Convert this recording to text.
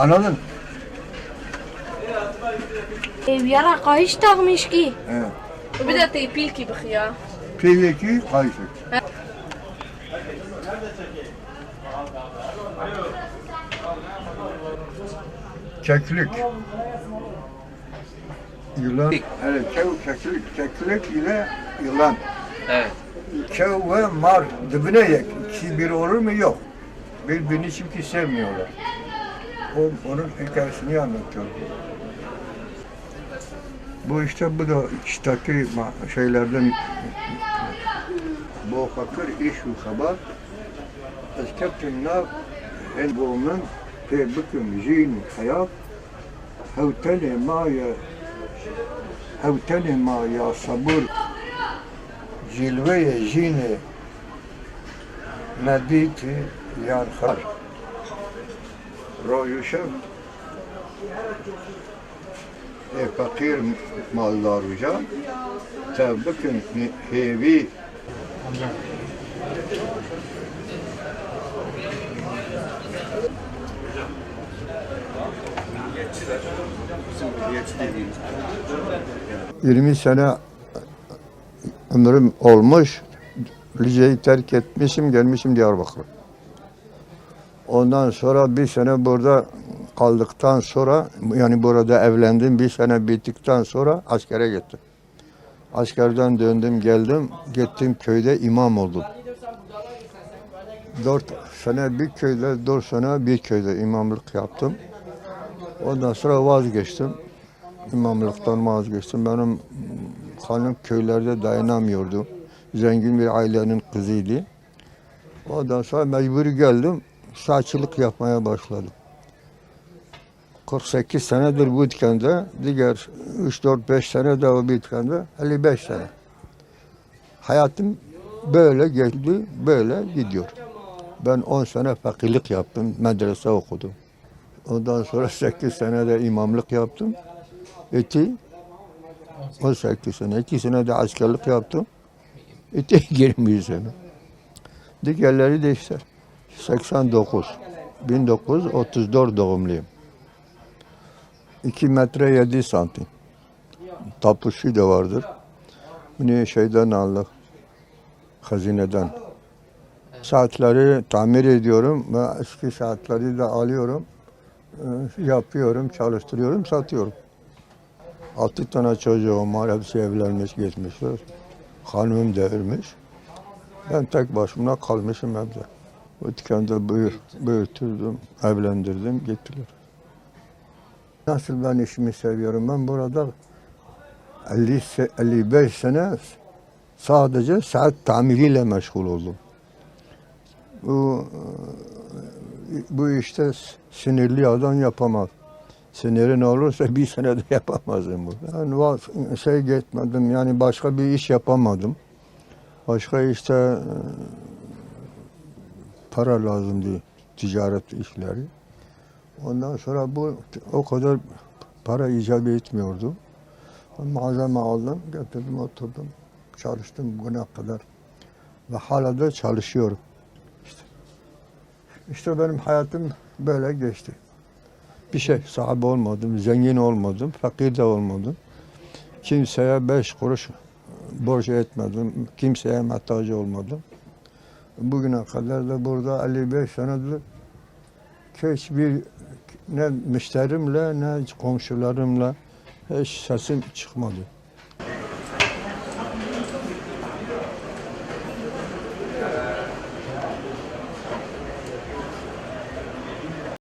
Anladın? Yara kayış takmış ki. Evet. Bir de tepil ki bıkıya. Peki kayış. Keklik. Yılan. Evet, kev, keklik. Keklik ile yılan. Evet. Kev ve mar dibine yek. İkisi bir olur mu? Yok. Birbirini çünkü sevmiyorlar. Onun hikayesini anlatıyor. Bu işte bu da ma- şeylerden bu fakir iş haber eskeptin en bunun te büküm zin hayat hevtene ma ya hevtene ma ya sabır cilveye zine mediti yan har royuşa e fakir mallar uca te büküm hevi. 20 sene ömrüm olmuş. Liceyi terk etmişim, gelmişim Diyarbakır'a. Ondan sonra bir sene burada kaldıktan sonra, yani burada evlendim, bir sene bittikten sonra askere gittim. Askerden döndüm, geldim, gittim köyde imam oldum. Dört sene bir köyde, dört sene bir köyde imamlık yaptım. Ondan sonra vazgeçtim imamlıktan vazgeçtim. Benim hanım köylerde dayanamıyordu. Zengin bir ailenin kızıydı. Ondan sonra mecburi geldim. Saççılık yapmaya başladım. 48 senedir bu dükkanda, diğer 3-4-5 sene de o dükkanda, 55 sene. Hayatım böyle geldi, böyle gidiyor. Ben 10 sene fakirlik yaptım, medrese okudum. Ondan sonra 8 sene de imamlık yaptım. Eti 18 sene. 2 sene de askerlik yaptım. Eti 20 sene. Diğerleri de işte 89. 1934 doğumluyum. 2 metre 7 santim. Tapuşu da vardır. Bunu şeyden aldık. Hazineden. Saatleri tamir ediyorum ve eski saatleri de alıyorum. Ee, Yapıyorum, çalıştırıyorum, satıyorum. Altı tane çocuğum var, hepsi evlenmiş, geçmişler. Hanımım devirmiş. Ben tek başıma kalmışım evde. Bu dükkanda büyür, büyütürdüm, evlendirdim, gittiler. Nasıl ben işimi seviyorum? Ben burada 50, se- 55 sene sadece saat tamiriyle meşgul oldum. Bu, bu işte sinirli adam yapamaz. Sinirin olursa bir senede yapamazdım bu. Va- şey gitmedim yani başka bir iş yapamadım. Başka işte para lazımdı ticaret işleri. Ondan sonra bu o kadar para icap etmiyordu. Malzeme aldım, getirdim, oturdum, çalıştım bugüne kadar. Ve hala da çalışıyorum. İşte, işte benim hayatım böyle geçti bir şey sahibi olmadım, zengin olmadım, fakir de olmadım. Kimseye beş kuruş borç etmedim, kimseye muhtaç olmadım. Bugüne kadar da burada 55 senedir hiçbir ne müşterimle ne komşularımla hiç sesim çıkmadı.